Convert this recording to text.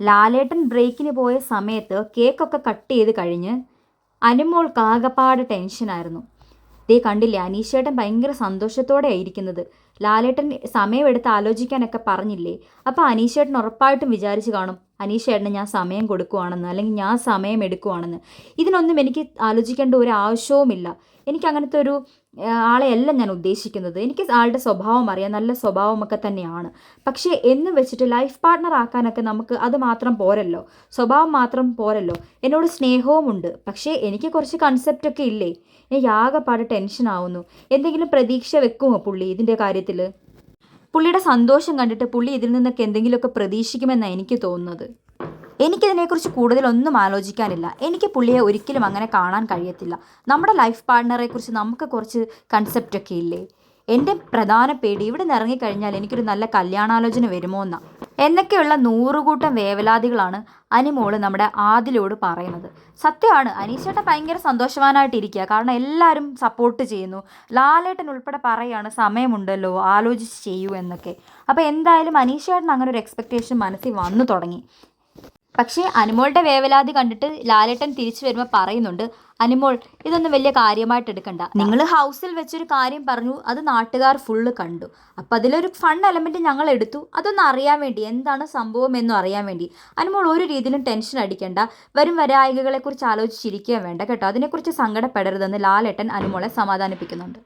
ലാലേട്ടൻ ബ്രേക്കിന് പോയ സമയത്ത് കേക്കൊക്കെ കട്ട് ചെയ്ത് കഴിഞ്ഞ് അനുമോൾക്ക് ആകപ്പാട് ടെൻഷനായിരുന്നു. ദേ കണ്ടില്ലേ അനീഷേട്ടൻ ഭയങ്കര സന്തോഷത്തോടെ ആയിരിക്കുന്നത്. ലാലേട്ടൻ സമയമെടുത്ത് ആലോചിക്കാനൊക്കെ പറഞ്ഞില്ലേ? അപ്പോൾ അനീഷേട്ടൻ ഉറപ്പായിട്ടും വിചാരിച്ചു കാണും അനീഷേട്ടന് ഞാൻ സമയം കൊടുക്കുവാണെന്ന് അല്ലെങ്കിൽ ഞാൻ സമയം എടുക്കുവാണെന്ന്. ഇതിനൊന്നും എനിക്ക് ആലോചിക്കേണ്ട ഒരു ആവശ്യവുമില്ല. എനിക്ക് അങ്ങനത്തെ ഒരു ആളെയല്ല ഞാൻ ഉദ്ദേശിക്കുന്നത്. എനിക്ക് ആളുടെ സ്വഭാവം അറിയാം നല്ല സ്വഭാവമൊക്കെ തന്നെയാണ്. പക്ഷേ എന്ന് വെച്ചിട്ട് ലൈഫ് പാർട്ട്ണർ ആക്കാനൊക്കെ നമുക്ക് അത് മാത്രം പോരല്ലോ. സ്വഭാവം മാത്രം പോരല്ലോ. എന്നോട് സ്നേഹവുമുണ്ട്. പക്ഷേ എനിക്ക് കുറച്ച് കൺസെപ്റ്റൊക്കെ ഇല്ലേ? എനിക്ക് ആകെപ്പാട് ടെൻഷൻ ആവുന്നു. എന്തെങ്കിലും പ്രതീക്ഷ വെക്കുമോ പുള്ളി ഇതിന്റെ കാര്യത്തിൽ പുള്ളിയുടെ സന്തോഷം കണ്ടിട്ട് പുള്ളി ഇതിൽ നിന്നൊക്കെ എന്തെങ്കിലുമൊക്കെ പ്രതീക്ഷിക്കുമെന്നാണ് എനിക്ക് തോന്നുന്നത്. എനിക്കിതിനെക്കുറിച്ച് കൂടുതലൊന്നും ആലോചിക്കാനില്ല. എനിക്ക് പുള്ളിയെ ഒരിക്കലും അങ്ങനെ കാണാൻ കഴിയത്തില്ല. നമ്മുടെ ലൈഫ് പാർട്ട്ണറെക്കുറിച്ച് നമുക്ക് കുറച്ച് കൺസെപ്റ്റൊക്കെ ഇല്ലേ? എന്റെ പ്രധാന പേടി ഇവിടെ നിന്ന് ഇറങ്ങിക്കഴിഞ്ഞാൽ എനിക്കൊരു നല്ല കല്യാണാലോചന വരുമോ എന്നാ എന്നൊക്കെയുള്ള നൂറുകൂട്ടം വേവലാതികളാണ് അനിമോൾ നമ്മുടെ ആദിലോട് പറയുന്നത്. സത്യമാണ് അനീഷേട്ടൻ ഭയങ്കര സന്തോഷവാനായിട്ടിരിക്കുക. കാരണം എല്ലാവരും സപ്പോർട്ട് ചെയ്യുന്നു. ലാലേട്ടൻ ഉൾപ്പെടെ പറയാണ് സമയമുണ്ടല്ലോ ആലോചിച്ച് ചെയ്യൂ എന്നൊക്കെ. അപ്പോൾ എന്തായാലും അനീഷേട്ടൻ അങ്ങനെ ഒരു എക്സ്പെക്റ്റേഷൻ മനസ്സിൽ വന്നു തുടങ്ങി. പക്ഷേ അനുമോളുടെ വേവലാതി കണ്ടിട്ട് ലാലേട്ടൻ തിരിച്ചു വരുമ്പോൾ പറയുന്നുണ്ട് അനുമോൾ ഇതൊന്നും വലിയ കാര്യമായിട്ട് എടുക്കണ്ട. നിങ്ങൾ ഹൗസിൽ വെച്ചൊരു കാര്യം പറഞ്ഞു അത് നാട്ടുകാർ ഫുള്ള് കണ്ടു. അപ്പം അതിലൊരു ഫൺ എലമെന്റ് ഞങ്ങൾ എടുത്തു. അതൊന്ന് അറിയാൻ വേണ്ടി എന്താണ് സംഭവം എന്നും അറിയാൻ വേണ്ടി. അനുമോൾ ഒരു രീതിയിലും ടെൻഷൻ അടിക്കേണ്ട. വരും വരായികകളെക്കുറിച്ച് ആലോചിച്ചിരിക്കുകയും വേണ്ട കേട്ടോ. അതിനെക്കുറിച്ച് സങ്കടപ്പെടരുതെന്ന് ലാലേട്ടൻ അനുമോളെ സമാധാനിപ്പിക്കുന്നുണ്ട്.